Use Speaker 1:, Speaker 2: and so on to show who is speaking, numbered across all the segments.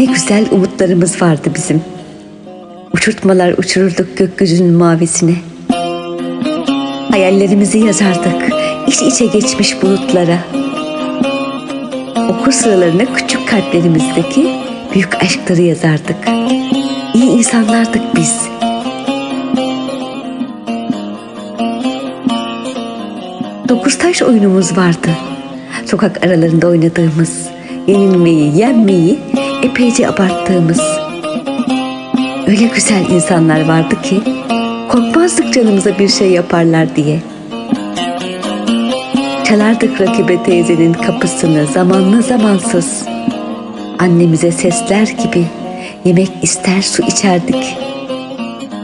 Speaker 1: Ne güzel umutlarımız vardı bizim. Uçurtmalar uçururduk gökyüzünün mavisine. Hayallerimizi yazardık iç içe geçmiş bulutlara. Okur sıralarına küçük kalplerimizdeki büyük aşkları yazardık. İyi insanlardık biz. Dokuz taş oyunumuz vardı. Sokak aralarında oynadığımız, yenilmeyi, yenmeyi epeyce abarttığımız. Öyle güzel insanlar vardı ki korkmazdık canımıza bir şey yaparlar diye. Çalardık rakibe teyzenin kapısını zamanlı zamansız. Annemize sesler gibi yemek ister su içerdik.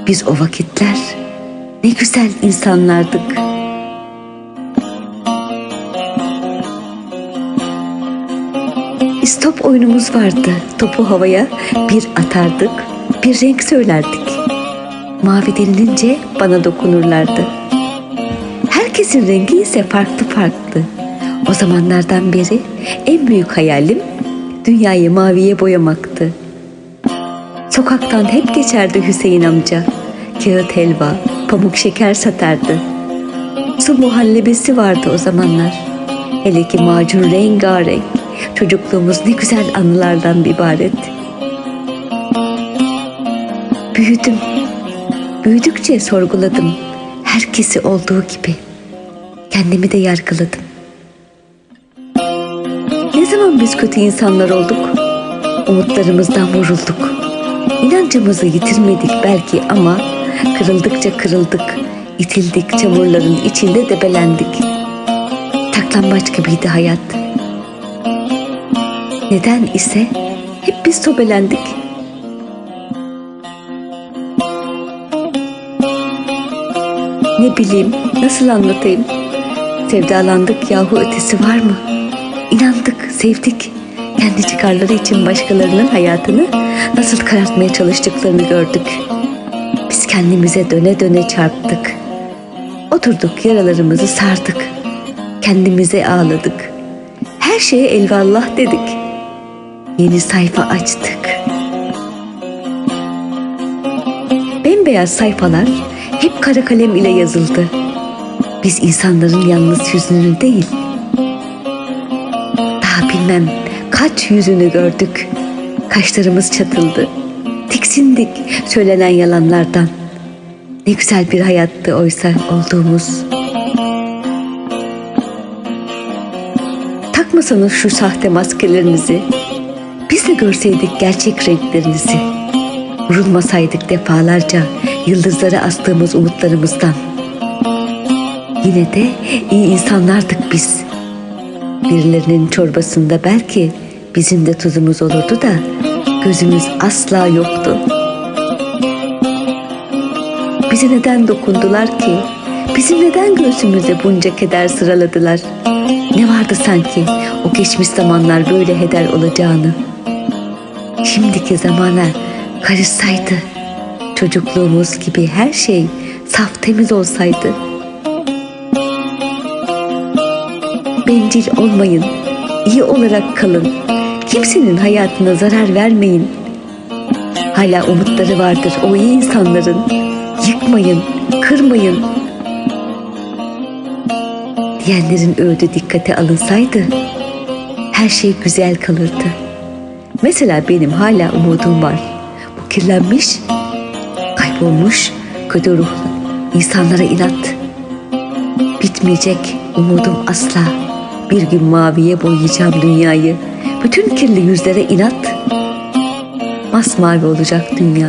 Speaker 1: Biz o vakitler ne güzel insanlardık. Oyunumuz vardı. Topu havaya bir atardık, bir renk söylerdik. Mavi denilince bana dokunurlardı. Herkesin rengi ise farklı farklı. O zamanlardan beri en büyük hayalim dünyayı maviye boyamaktı. Sokaktan hep geçerdi Hüseyin amca. Kağıt helva, pamuk şeker satardı. Su muhallebesi vardı o zamanlar. Hele ki macun rengarenk. Çocukluğumuz ne güzel anılardan ibaret. Büyüdüm. Büyüdükçe sorguladım. Herkesi olduğu gibi. Kendimi de yargıladım. Ne zaman biz kötü insanlar olduk? Umutlarımızdan vurulduk. İnancımızı yitirmedik belki ama kırıldıkça kırıldık. itildik çamurların içinde debelendik. Taklambaç gibiydi hayat. Neden ise hep biz sobelendik. Ne bileyim, nasıl anlatayım? Sevdalandık yahu ötesi var mı? İnandık, sevdik. Kendi çıkarları için başkalarının hayatını nasıl karartmaya çalıştıklarını gördük. Biz kendimize döne döne çarptık. Oturduk yaralarımızı sardık. Kendimize ağladık. Her şeye elvallah dedik. Yeni sayfa açtık. Bembeyaz sayfalar hep kara kalem ile yazıldı. Biz insanların yalnız yüzünü değil, daha bilmem kaç yüzünü gördük. Kaşlarımız çatıldı. Tiksindik söylenen yalanlardan. Ne güzel bir hayattı oysa olduğumuz. Takmasanız şu sahte maskelerinizi. Biz de görseydik gerçek renklerinizi. Vurulmasaydık defalarca yıldızlara astığımız umutlarımızdan. Yine de iyi insanlardık biz. Birilerinin çorbasında belki bizim de tuzumuz olurdu da gözümüz asla yoktu. Bize neden dokundular ki? Bizim neden göğsümüze bunca keder sıraladılar? Ne vardı sanki o geçmiş zamanlar böyle heder olacağını? Şimdiki zamana karışsaydı, çocukluğumuz gibi her şey saf temiz olsaydı. Bencil olmayın, iyi olarak kalın. Kimsenin hayatına zarar vermeyin. Hala umutları vardır o iyi insanların. Yıkmayın, kırmayın. Diyenlerin öğüdü dikkate alınsaydı her şey güzel kalırdı. Mesela benim hala umudum var. Bu kirlenmiş, kaybolmuş, kötü ruhlu insanlara inat. Bitmeyecek umudum asla. Bir gün maviye boyayacağım dünyayı. Bütün kirli yüzlere inat. Masmavi olacak dünya.